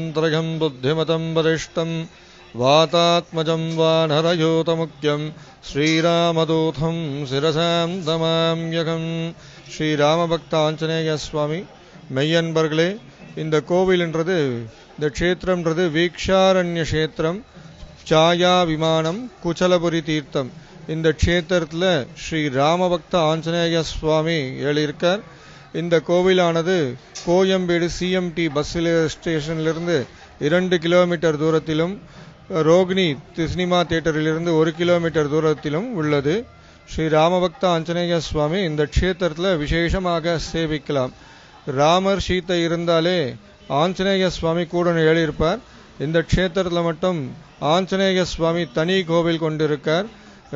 वाजवं मारुतुल्यमेघं द्विजेन्द्रघं बुद्धिमतं वरिष्ठं वातात्मजं वानरयूतमुख्यं श्रीरामदूतं शिरसां தமாம்யகம் ஸ்ரீராமபக்த ஆஞ்சநேய சுவாமி மெய்யன்பர்களே இந்த கோவில்ன்றது இந்த க்ஷேத்திரம்ன்றது வீக்ஷாரண்ய க்ஷேத்திரம் சாயா விமானம் குச்சலபுரி தீர்த்தம் இந்த க்ஷேத்திரத்தில் ஸ்ரீ ராமபக்த ஆஞ்சநேய சுவாமி எழுதியிருக்கார் இந்த கோவிலானது கோயம்பேடு சிஎம்டி பஸ் ஸ்டேஷனிலிருந்து இரண்டு கிலோமீட்டர் தூரத்திலும் ரோகிணி சினிமா தியேட்டரிலிருந்து ஒரு கிலோமீட்டர் தூரத்திலும் உள்ளது. ஸ்ரீ ராமபக்த ஆஞ்சநேய சுவாமி இந்த க்ஷேத்திரத்தில் விசேஷமாக சேவிக்கலாம். ராமர் சீத்தை இருந்தாலே ஆஞ்சநேய சுவாமி கூட எழுதியிருப்பார். இந்த க்ஷேத்திரத்தில் மட்டும் ஆஞ்சநேய சுவாமி தனி கோவில் கொண்டிருக்கார்.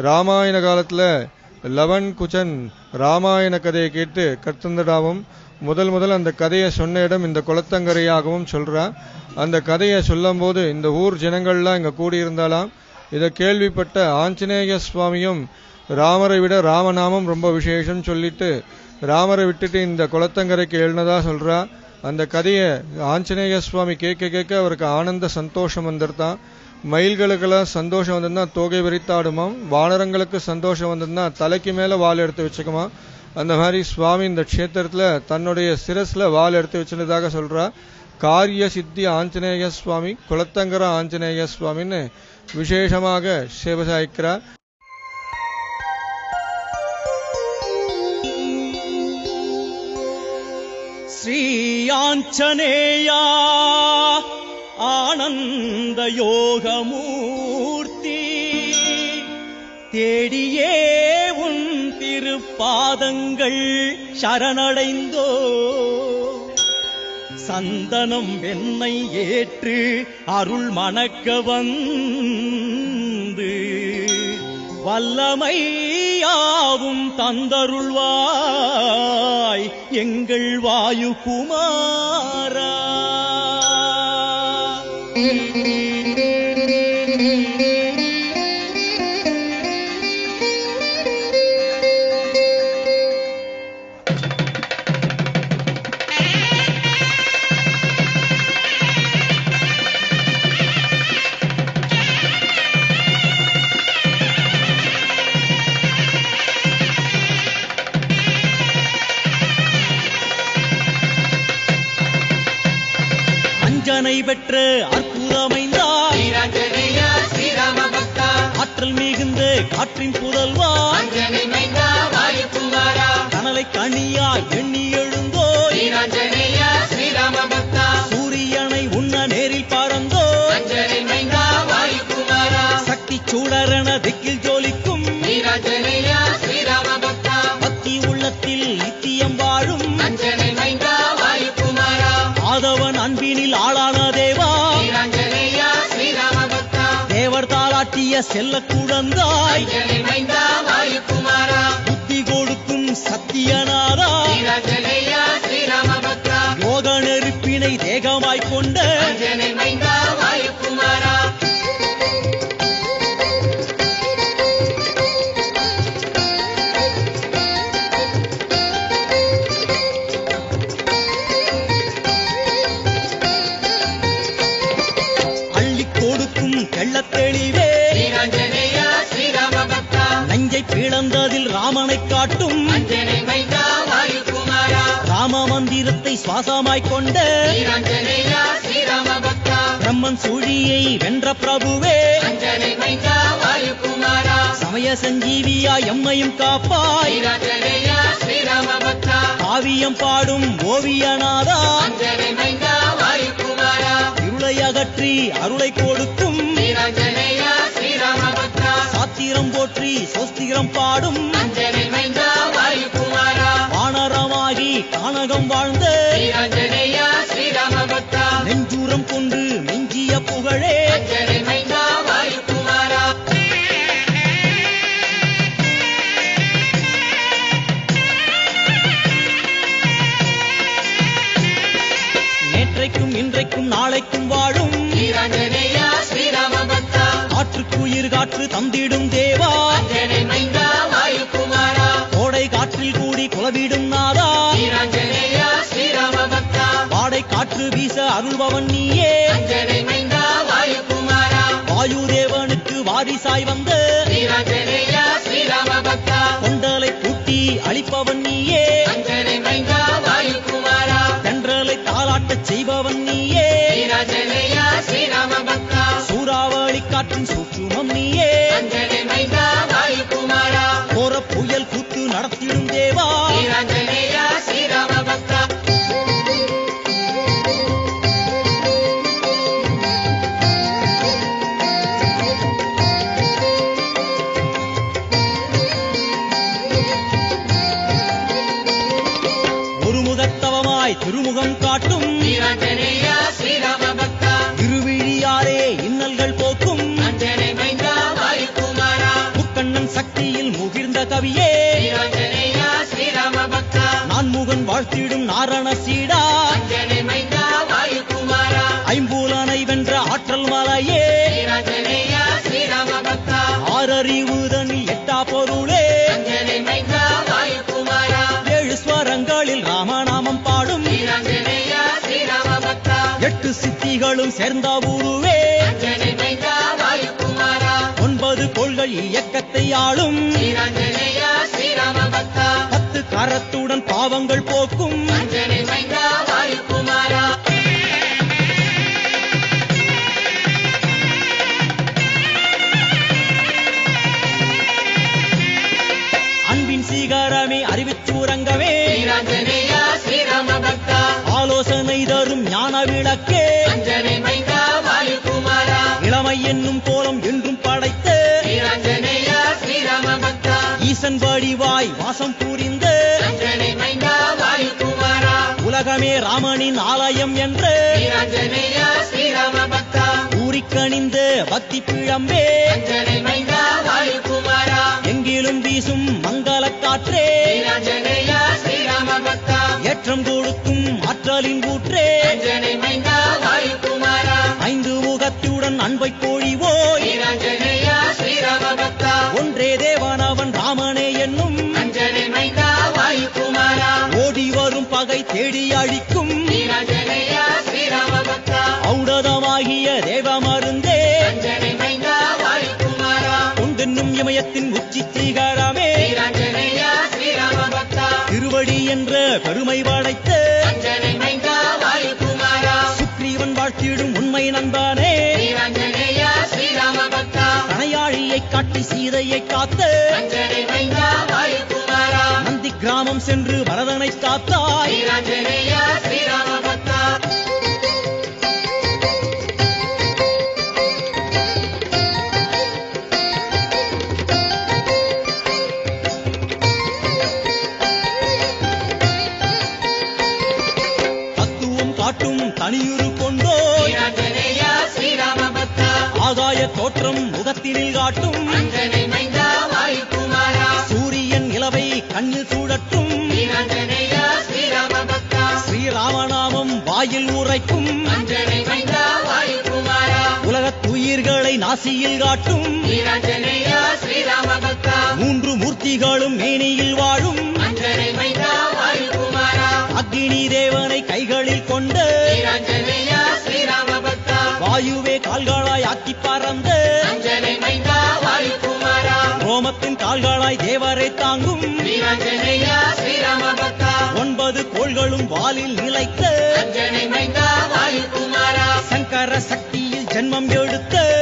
ராமாயண காலத்தில் லவன் குச்சன் ராமாயண கதையை கேட்டு கத்துந்தடாவும் முதல் முதல் அந்த கதையை சொன்ன இடம் இந்த குளத்தங்கரையாகவும் சொல்றா. அந்த கதையை சொல்லும்போது இந்த ஊர் ஜனங்கள்லாம் இங்க கூடியிருந்தாலாம். இதை கேள்விப்பட்ட ஆஞ்சநேய சுவாமியும் ராமரை விட ராமநாமம் ரொம்ப விசேஷம் சொல்லிட்டு ராமரை விட்டுட்டு இந்த குளத்தங்கரைக்கு எழுனதா சொல்றா. அந்த கதையை ஆஞ்சநேய சுவாமி கேட்க கேட்க அவருக்கு ஆனந்த சந்தோஷம் வந்துருதான். மயில்களுக்கெல்லாம் சந்தோஷம் வந்ததுன்னா தோகை விரித்தாடுமாம். வானரங்களுக்கு சந்தோஷம் வந்ததுன்னா தலைக்கு மேலே வால் எடுத்து வச்சுக்குமா அந்த மாதிரி சுவாமி இந்த க்ஷேத்திரத்தில் தன்னுடைய சிரஸில் வால் எடுத்து வச்சுனதாக சொல்கிறா காரிய சித்தி ஆஞ்சநேய சுவாமி குளத்தங்கர ஆஞ்சநேய சுவாமின்னு விசேஷமாக சேவசாய்க்கிறார் ஸ்ரீ ஆஞ்சநேயா! ஆனந்த யோகமூர்த்தி தேடியே உன் திருப்பாதங்கள் சரணடைந்தோ. சந்தனம் என்னை ஏற்று அருள் மணக்க வந்து. வல்லமையாவும் தந்தருள்வாய் எங்கள் வாயு குமாரா அஞ்சனை பெற்ற காற்றின் புதல்வா. கனலை கனியா எண்ணி பக்தா. சூரியனை உண்ண நேரில் பறந்தோ சக்தி சூடரென திக்கில் ஜோலிக்கும். பக்தா. உள்ளத்தில் நித்தியம் வாழும். ஆதவன் அன்பினில் ஆளான தேவா. தேவர் தாளாட்டிய செல்ல குழந்தாய் சுவாசமாய்க் கொண்ட பிரம்மன் சூழியை வென்ற பிரபுவே. சமய சஞ்சீவியா எம்மையும் காப்பாய். காவியம் பாடும் ஓவியநாதா இருளை அகற்றி அருளை கொடுக்கும். சாத்திரம் போற்றி சொஸ்திரம் பாடும். கானகம் வாழ்ந்த நெஞ்சூரம் கொண்டு மிஞ்சிய புகழே. நேற்றைக்கும் இன்றைக்கும் நாளைக்கும் வாழும் காற்றுக்குயிர் காற்று தந்திடும் தேவா. அருள்பவன் நீயே. அஞ்சனை மைந்தா வாயுகுமாரா. வாயு தேவனுக்கு வாரிசாய் வந்த. கொண்டலை பூட்டி அழிப்பவன் நீயே. தென்றலை தாளாட்டச் செய்பவன் நீயே. சூறாவளி காற்றின் சூற்றுமம் நீயே. கோர புயல் கூத்து நடத்திடும் தேவா. ஸ்ரீராம பக்தா முகத்தவமாய் திருமுகம் காட்டும். திருவிழியாரே இன்னல்கள் போக்கும். முக்கண்ணன் சக்தியில் முகிர்ந்த கவியே. நான் முகன் வாழ்த்திடும் நாரண சீடா. ஐம்பூலனை வென்ற ஆற்றல் மலையே. ஆறறிவுதனில் எட்டா பொருளே. எட்டு சித்திகளும் சேர்ந்த உருவே ஒன்பது கோள்கள் இயக்கத்தை ஆளும். பத்து கரத்துடன் பாவங்கள் போக்கும். வடிவாய் வாசம் புரிந்த உலகமே ராமனின் ஆலயம் என்ற ஸ்ரீராம பக்தா பிழம்பே எங்கிலும் வீசும் மங்கள காற்றே ஏற்றம் கொடுக்கும் ஆற்றலின் வாயுகுமாரா ஐந்து முகத்துடன் அன்பை பொழிவோய் தேடி அழிக்கும் ஔடதமாகிய மைந்தா வாயுகுமாரா கொண்டென்னும் இமயத்தின் உச்சி சீகரமே திருவடி என்ற பெருமை படைத்த வாயுகுமாரா சுக்ரீவன் வாழ்த்திடும் உண்மை நண்பானே. கணையாழியை காட்டி சீதையை காத்த சென்று வரதனை காத்தாய். நிலவை கண்ணில் பக்தா ஸ்ரீராமநாமம் வாயில் உரைக்கும். உலகத்துயிர்களை நாசியில் காட்டும். மூன்று மூர்த்திகளும் மேனியில் வாழும். அக்னி தேவனை கைகளில் கொண்ட. வாயுவே கால்களாய் ஆக்கி பறந்த. ரோமத்தின் கால்களாய் தேவரை தாங்கும். ஒன்பது கோள்களும் வாலில் நிலைத்த சங்கர சக்தியில் ஜென்மம் எடுத்த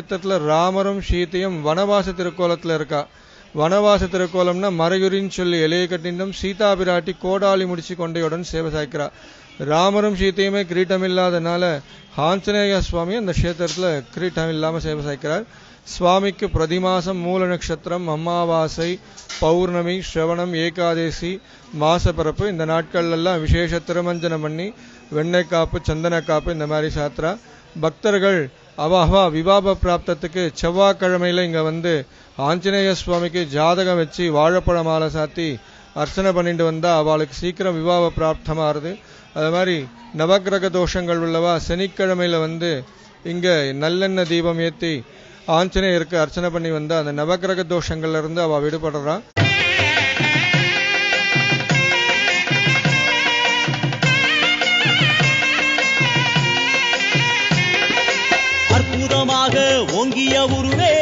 க்ஷேத்திரத்துல ராமரும் சீத்தையும் வனவாச திருக்கோலத்தில் இருக்கா. வனவாச திருக்கோலம்னா மறையுறின்னு சொல்லி இலையை கட்டிண்டும் சீதா பிராட்டி கோடாலி முடிச்சு கொண்டையுடன் சேவை சாய்க்கிறா. ராமரும் சீத்தையுமே கிரீட்டம் இல்லாதனால ஆஞ்சநேய சுவாமி அந்த க்ஷேத்திரத்தில் கிரீட்டம் இல்லாமல் சேவை சாய்க்கிறார். சுவாமிக்கு பிரதிமாசம் மூல நட்சத்திரம் அம்மாவாசை பௌர்ணமி ஸ்ரவணம் ஏகாதேசி மாசப்பரப்பு இந்த நாட்கள் எல்லாம் விசேஷ திருமஞ்சனம் பண்ணி வெண்ணெய் காப்பு சந்தன காப்பு இந்த மாதிரி சாத்திரா. பக்தர்கள் அவாஹா அவா விவாப பிராப்தத்துக்கு செவ்வாய்க்கிழமையில் இங்கே வந்து ஆஞ்சநேய சுவாமிக்கு ஜாதகம் வச்சு வாழைப்பழ மாலை சாத்தி அர்ச்சனை பண்ணிட்டு வந்தால் அவளுக்கு சீக்கிரம் விவாப பிராப்தமாகுது. அது மாதிரி நவக்கிரக தோஷங்கள் உள்ளவா சனிக்கிழமையில வந்து இங்கே நல்லெண்ணெய் தீபம் ஏற்றி ஆஞ்சநேயருக்கு அர்ச்சனை பண்ணி வந்தால் அந்த நவக்கிரக தோஷங்கள்லேருந்து அவள் விடுபடுறான் அற்புதமாக ஓங்கிய உருவே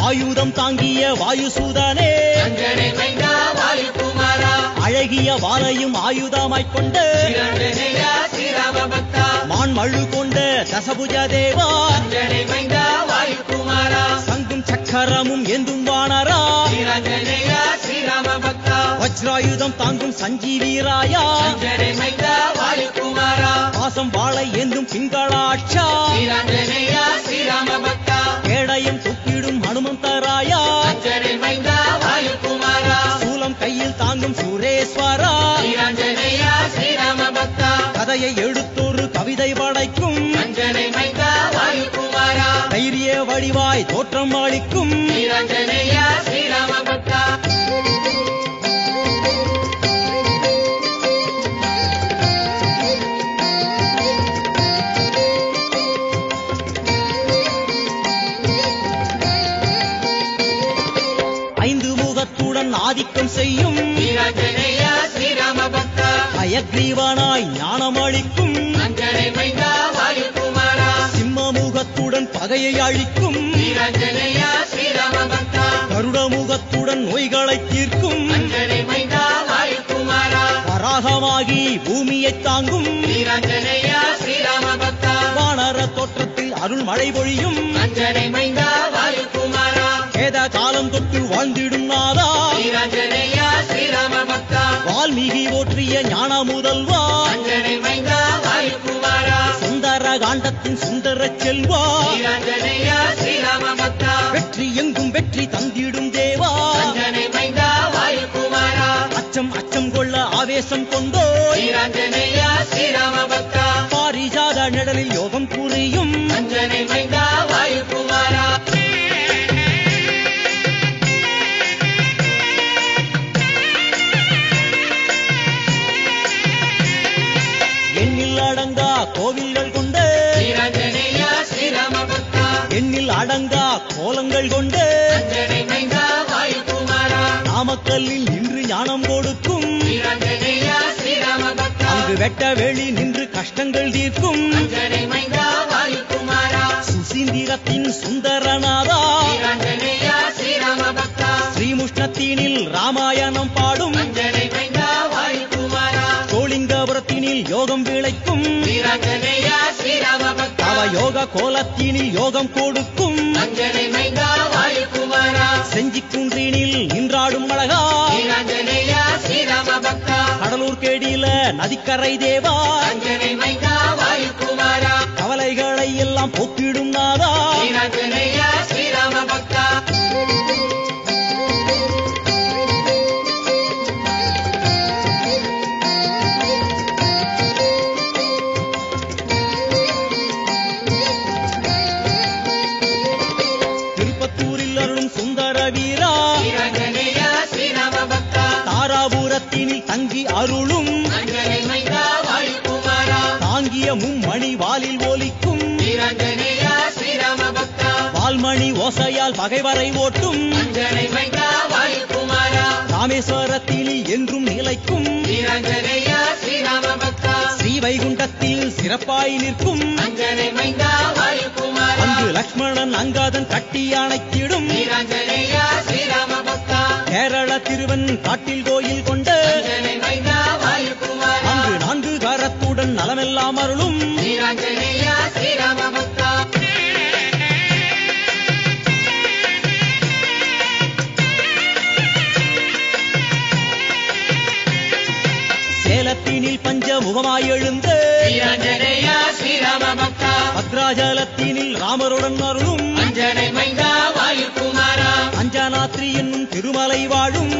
ஆயுதம் தாங்கிய வாயுசூதனே. அழகிய வாளையும் ஆயுதமாய்க் கொண்ட. மான்மழு கொண்ட தசபுஜ தேவா. சங்கும் சக்கரமும் எந்தும் வானரா. வஜ்ராயுதம் தாங்கும் வாயுகுமாரா பாசம் வாழை ஏந்தும் பிங்களாட்சா கேடயம் தொக்கிடும் ஹனுமந்தராயா சூலம் கையில் தாங்கும் சுரேஸ்வரா. கதையை எடுத்தொரு கவிதை படைக்கும். தைரிய வடிவாய் தோற்றம் அளிக்கும். பக்தா அயக்ரீவனாய் ஞானம் அளிக்கும் அஞ்சனை மைந்தா வாயுகுமாரா சிம்ம முகத்துடன் பகையை அழிக்கும். ஸ்ரீரஞ்சனேயா ஸ்ரீராம பக்தா கருட முகத்துடன் நோய்களை தீர்க்கும் வராகமாகி பூமியை தாங்கும். வானர தோற்றத்தில் அருள் மழை பொழியும். வேத காலம் தொட்டு வாழ்ந்திடும் நாதா. வால்மீகி ஓற்றிய ஞான முதல்வா சுந்தர காண்டத்தின் சுந்தர செல்வா? வெற்றி எங்கும் வெற்றி தந்திடும் தேவா? அச்சம் அச்சம் கொள்ள ஆவேசம் பக்தா பாரிஜாத நிழலில் யோகம் கோவில்கள் கொண்ட எண்ணில் அடங்கா கோலங்கள் கொண்ட நாமக்கல்லில் நின்று ஞானம் கொடுக்கும் அங்கு வெட்ட வெளி நின்று கஷ்டங்கள் தீர்க்கும் சுசீந்திரத்தின் சுந்தரநாதா ஸ்ரீமுஷ்ணத்தீனில் ராமாயணம் பாடும் சோளிங்கபுரத்தினில் யோகம் விளைக்கும் அவ யோக கோலத்தீனில் யோகம் கொடுக்கும். வாயுகுமாரா செஞ்சிக்குன்றினில் நின்றாடும் அழகா. கடலூர் கேடியில நதிக்கரை தேவா. கவலைகளை எல்லாம் போக்கிடும் நாதா. நான் தட்டி அணைத்திடும். கேரள திருவன் காட்டில் கோயில் கொண்ட அங்கு நான்கு கரத்துடன் நலமெல்லாம் அருளும். சேலத்தினில் பஞ்ச முகமாய் எழுந்த ராமருடன் அருளும். அஞ்சனை திருமலை வாழும்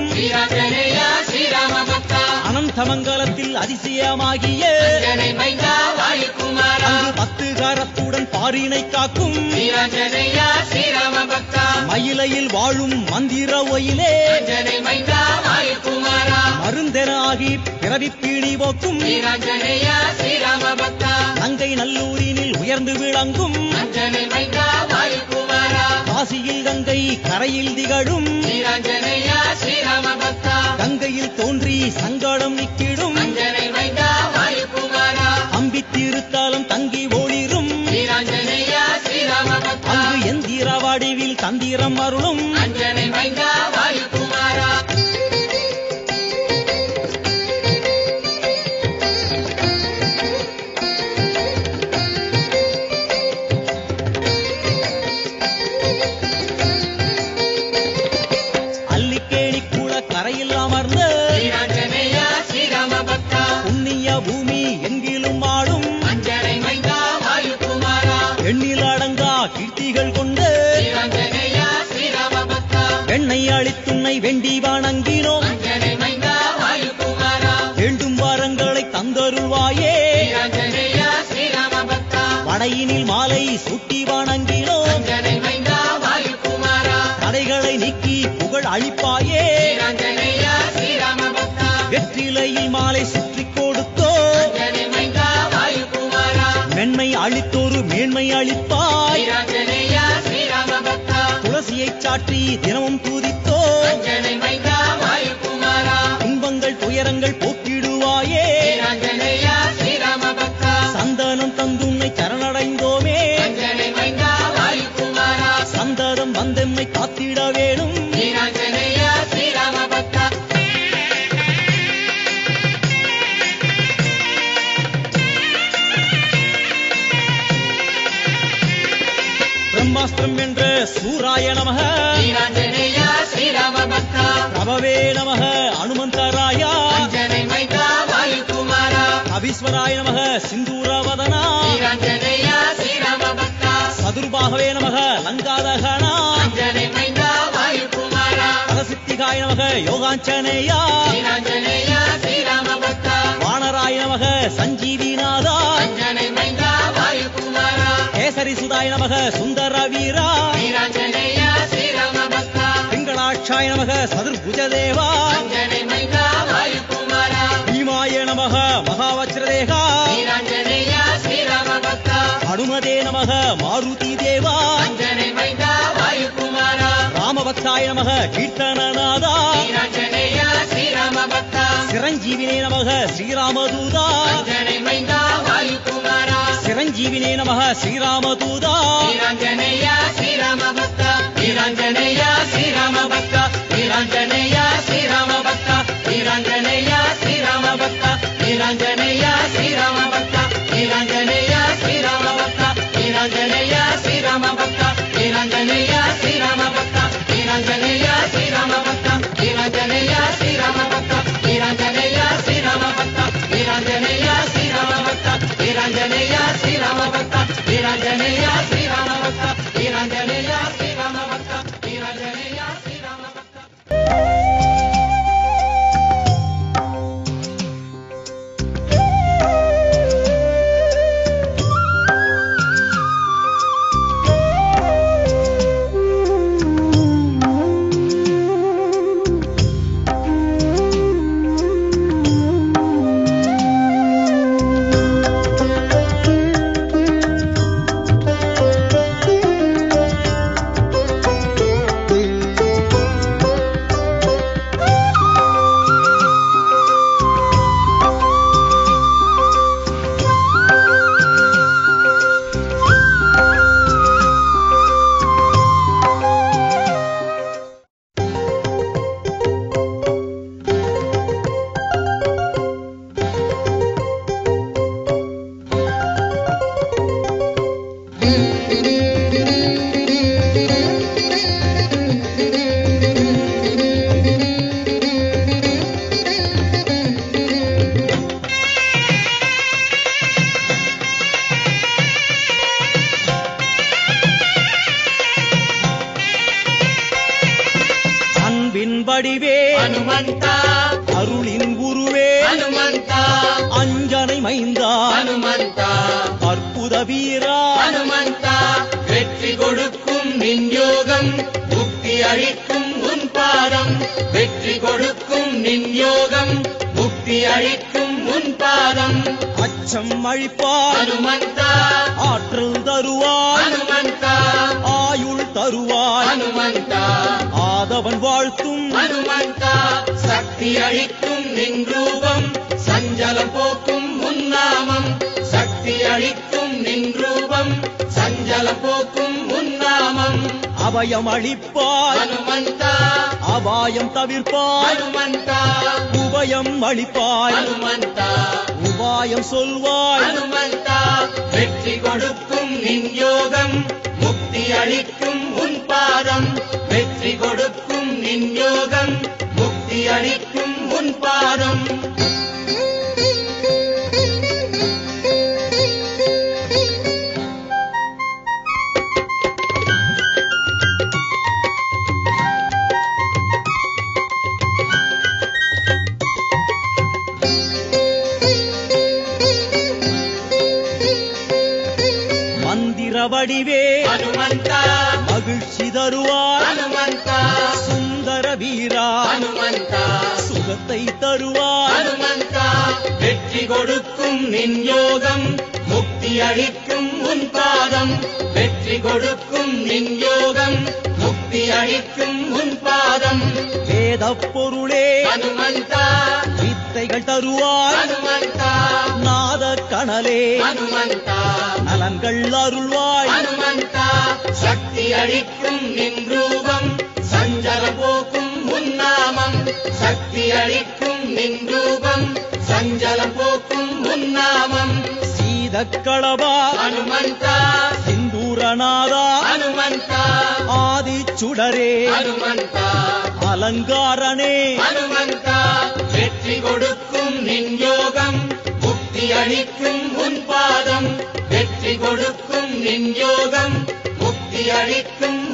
அனந்தமங்கலத்தில் அதிசயமாகிய பத்து காரத்துடன் பாரினை காக்கும் மயிலையில் வாழும் மந்திர ஒயிலே மருந்தனாகி பிறவி பீணி போக்கும் லங்கை நல்லூரினில் உயர்ந்து விளங்கும் காசியில் கங்கை கரையில் திகழும். கங்கையில் தோன்றி சங்காடம் நிக்கிடும் ஏழ்மை அளிப்பாய். துளசியை சாற்றி தினமும் தூதி குருவே நமக. அனுமந்தராயா. அபீஸ்வராய நமக சிந்தூரவதனா. சதுர்பாகவே நமக லங்காதகனா. பரசித்திகாய நமக யோகாஞ்சனேயா. வானராய நமக சஞ்சீவிநாதா. கேசரி சுதாய நமக சுந்தர வீரா சந்திரகாய நமக சதுர்புஜ தேவா பீமாய நமக மகாவஜ்ரதேகா அனுமதே நமக மாருதி தேவா. ராமபக்தாய நமக கீர்த்தனநாதா. சிரஞ்சீவினே நமக ஸ்ரீராமதூதா. చిరంజీవినే నమ శ్రీరామదూదా శ్రీరాంజనేయ శ్రీరామ భక్త శ్రీరాంజనేయ శ్రీరామ భక్త శ్రీరాంజనేయ శ్రీరామ భక్త శ్రీరాంజనేయ శ్రీరామ భక్త శ్రీరాంజనేయ శ్రీరామ భక్త శ్రీరాంజనేయ வெற்றி கொடுக்கும் நின் யோகம் முக்தி அளிக்கும் உன் பாதம் அச்சம் அழிப்பாய் ஹனுமந்தா ஆற்றல் தருவாய் ஹனுமந்தா ஆயுள் தருவாய் ஹனுமந்தா ஆதவன் வாழ்த்தும் ஹனுமந்தா சக்தி அளிக்கும் நின் ரூபம் சஞ்சலம் போக்கும் உன்னாமம் சக்தி அளிக்கும் நின் ரூபம் சஞ்சலம் போக்கும் உன்னாமம் அபயம் அளிப்பாய். அபாயம் தவிர்ப்பாய். உபயம் அளிப்பாய். உபாயம் சொல்வாய். வெற்றி கொடுக்கும் நின் யோகம் முக்தி அளிக்கும் உன் பாதம். வெற்றி கொடுக்கும் நின் யோகம் முக்தி அளிக்கும் உன் பாதம். ஹனுமந்தா. சுந்தர வீரா. சுகத்தை ஹனுமந்தா. வெற்றி கொடுக்கும் நின் யோகம் முக்தி அளிக்கும் உன் பாதம் வெற்றி கொடுக்கும் நின் யோகம் முக்தி அளிக்கும் உன் பாதம் வேத பொருளே ஹனுமந்தா. வித்தைகள் ஹனுமந்தா. நாத கணலே ஹனுமந்தா. நலன்கள் அருள்வாய். ஹனுமந்தா. சக்தி அளிக்கும் நின் ரூபம் சஞ்சல போக்கும் உன்னாமம் சக்தி அளிக்கும் நின் ரூபம் சஞ்சலம் போக்கும் உன்னாமம் சீதக்களவா ஹனுமந்தா சிந்தூரநாதா ஹனுமந்தா ஆதி சுடரே ஹனுமந்தா அலங்காரனே ஹனுமந்தா வெற்றி கொடுக்கும் நின் யோகம் முக்தி அளிக்கும் உன் பாதம் வெற்றி கொடுக்கும் நின் யோகம் முக்தி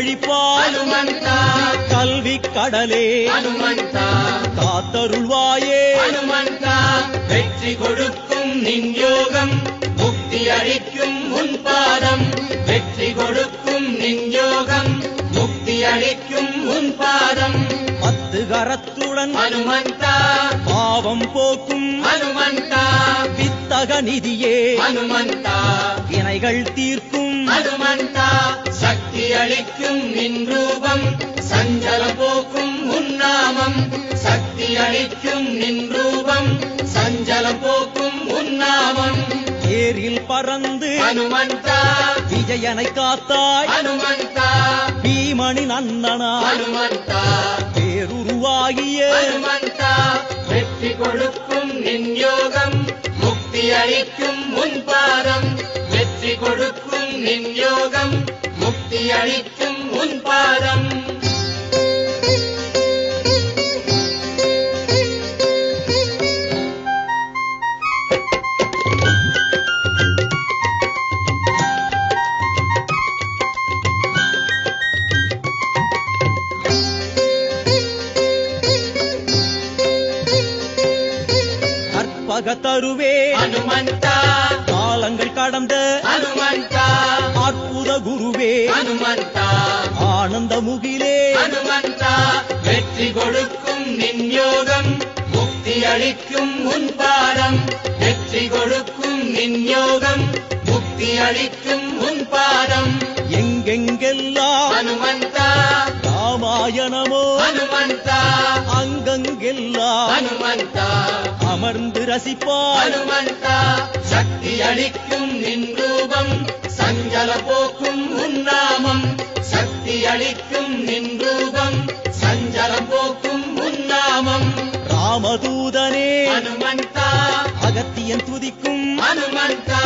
ஹனுமந்தா கல்வி கடலே காத்தருள்வாயே. வெற்றி கொடுக்கும் நின் யோகம் முக்தி அளிக்கும் உன் பாதம் வெற்றி கொடுக்கும் நின் யோகம் முக்தி அளிக்கும் உன் பாதம் பத்து கரத்துடன் ஹனுமந்தா பாவம் போக்கும் ஹனுமந்தா வித்தக நிதியே. ஹனுமந்தா வினைகள் தீர்க்கும் ஹனுமந்தா சக்தி அளிக்கும் நின் ரூபம் சஞ்சலம் போக்கும் உன்னாமம் சக்தி அளிக்கும் நின் ரூபம் சஞ்சலம் போக்கும் உன்னாமம் ஏரில் பறந்து ஹனுமந்தா விஜயனை காத்தாய் ஹனுமந்தா பீமனின் அண்ணனாய் ஹனுமந்தா பேருருவாகிய ஹனுமந்தா வெற்றி கொடுக்கும் நின் யோகம் முக்தி அளிக்கும் உன் பாதம் வெற்றி கொடுக்கும் நின் யோகம் அளிக்கும் உன் பாதம். தருவே. ஹனுமந்தா காலங்கள் கடந்த அளிக்கும் உன் பாதம் வெற்றி கொடுக்கும் நின் யோகம் முக்தி அளிக்கும் உன் பாதம் எங்கெங்கெல்லாம் ஹனுமந்தா ராமாயணமோ ஹனுமந்தா அங்கங்கெல்லாம் ஹனுமந்தா. அமர்ந்து ரசிப்பாய் ஹனுமந்தா சக்தி அளிக்கும் நின் ரூபம் சஞ்சல போக்கும் உன்னாமம் சக்தி அளிக்கும் நின் ரூபம் சஞ்சல போக்கும் ராமதூதனே ஹனுமந்தா அகத்தியன் துதிக்கும் ஹனுமந்தா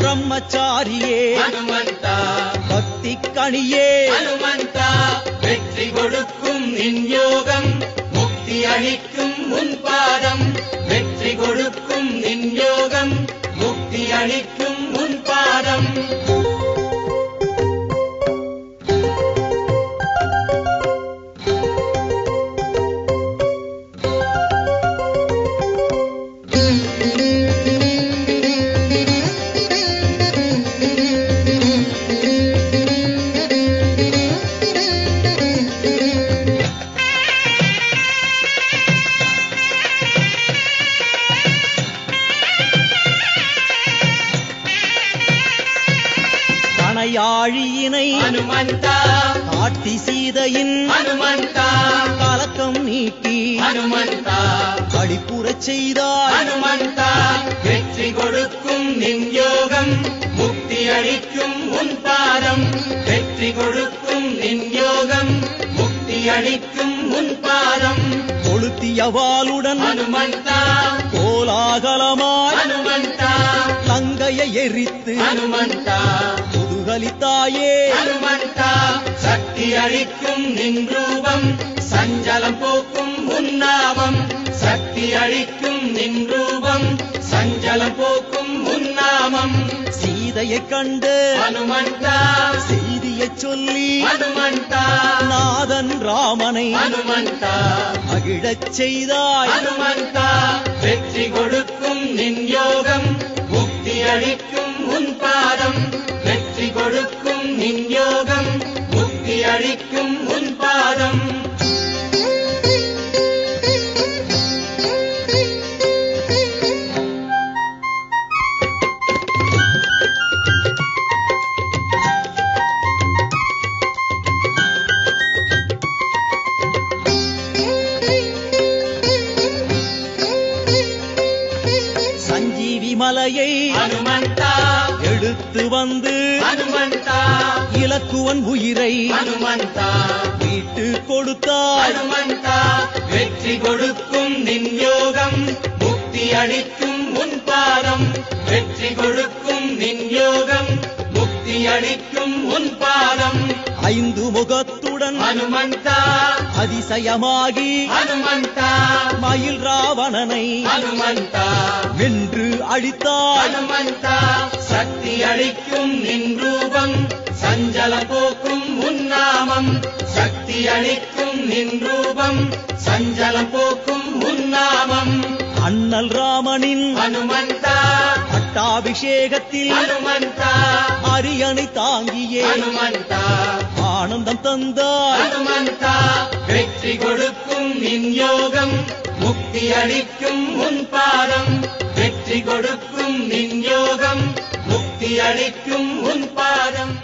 பிரம்மச்சாரியே. ஹனுமந்தா பக்தி கணியே ஹனுமந்தா வெற்றி கொடுக்கும் நின் யோகம் முக்தி அளிக்கும் உன் பாதம். வெற்றி கொடுக்கும் நின் யோகம் முக்தி அளிக்கும் ஹனுமந்தா. காட்டி சீதையின் ஹனுமந்தா. கலக்கம் நீக்கி ஹனுமந்தா. கழிப்புறச் செய்தாய். ஹனுமந்தா. வெற்றி கொடுக்கும் நின் யோகம் முக்தி அளிக்கும் உன் பாதம். வெற்றி கொடுக்கும் நின் யோகம் முக்தி அளிக்கும் உன் பாதம். கொளுத்திய வாளுடன் ஹனுமந்தா. கோலாகலமாய் ஹனுமந்தா. லங்கையை எரித்து ஹனுமந்தா. முதுகலித்தாயே ஹனுமந்தா சக்தி அளிக்கும் நின் ரூபம் சஞ்சலம் போக்கும் உன்னாமம் சக்தி அளிக்கும் நின் ரூபம் சஞ்சலம் போக்கும் உன்னாமம் சீதையைக் கண்டு ஹனுமந்தா செய்தியைச் சொல்லி ஹனுமந்தா நாதன் ராமனை ஹனுமந்தா மகிழச் செய்தாய். ஹனுமந்தா வெற்றி கொடுக்கும் நின் யோகம் முக்தி அளிக்கும் நின் யோகம் முக்தி அளிக்கும் உன் பாதம். மலையை எடுத்து வந்து இலக்குவன் உயிரை ஹனுமந்தா மீட்டு கொடுத்தாய் ஹனுமந்தா வெற்றி கொடுக்கும் நின் யோகம் முக்தி அளிக்கும் உன் பாதம் வெற்றி கொடுக்கும் நின் யோகம் முக்தி அளிக்கும் உன் பாதம் ஐந்து முகத்துடன் ஹனுமந்தா. அதிசயமாகி ஹனுமந்தா. மயில் ராவணனை ஹனுமந்தா. வென்று அழித்தாய் ஹனுமந்தா. சக்தி அளிக்கும் நின் ரூபம் சஞ்சல போக்கும் உன்னாமம் சக்தி அளிக்கும் நின் ரூபம் சஞ்சலம் போக்கும் உன்னாமம் அண்ணல் ராமனின் ஹனுமந்தா. பட்டாபிஷேகத்தில் ஹனுமந்தா. அரியணை தாங்கியே. ஹனுமந்தா. ஆனந்தம் தந்தாய். ஹனுமந்தா வெற்றி கொடுக்கும் நின் யோகம் முக்தி அளிக்கும் உன் பாதம். வெற்றி கொடுக்கும் நின் யோகம் முக்தி அளிக்கும் உன் பாதம்.